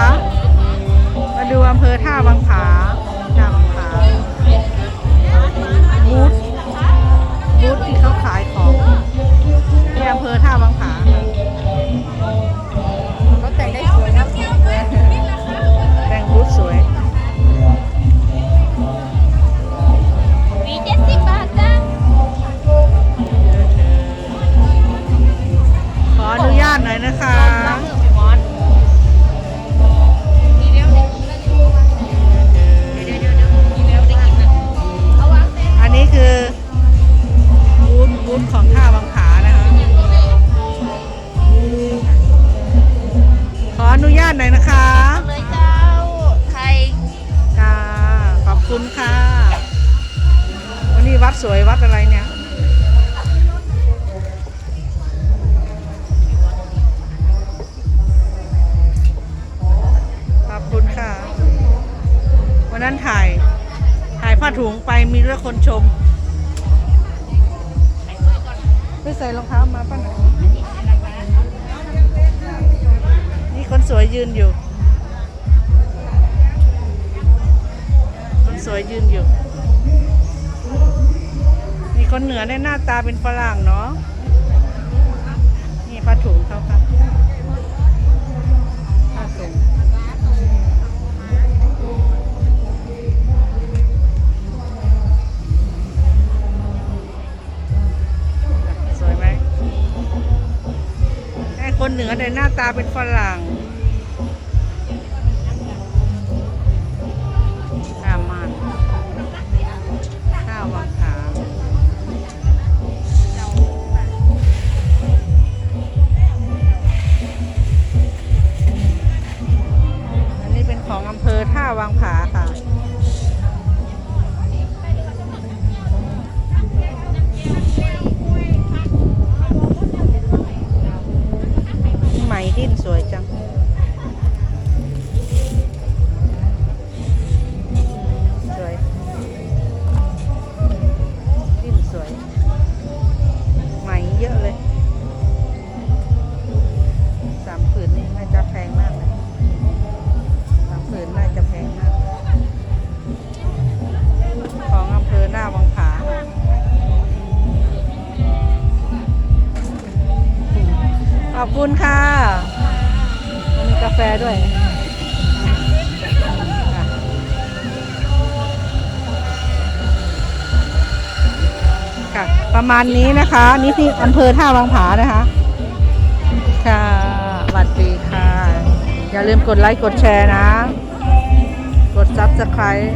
คะมาดูอำเภอท่าวังผา คุณค่ะ วันนี้วัดสวยวัดอะไรเนี่ย ขอบคุณค่ะ วันนั้นถ่าย ถ่ายผ้าถุงไปมีเรื่องคนชม ไปใส่รองเท้ามาป่ะนะนี่คนสวยยืนอยู่ สวยยืนอยู่ มีคนเหนือในหน้าตาเป็นฝรั่งเนาะ นี่ผ้าถุงเขาครับผ้าถุงสวยไหมไอ้คนเหนือในหน้าตาเป็นฝรั่ง อท่าวังผา อบคุณค่ะมีกาแฟด้วยค่ะประมาณนี้นะคะ นี่ที่อำเภอท่าวังผานะคะ ค่ะสวัสดีค่ะ อย่าลืมกดไลค์กดแชร์นะ กดซับสไคร b ์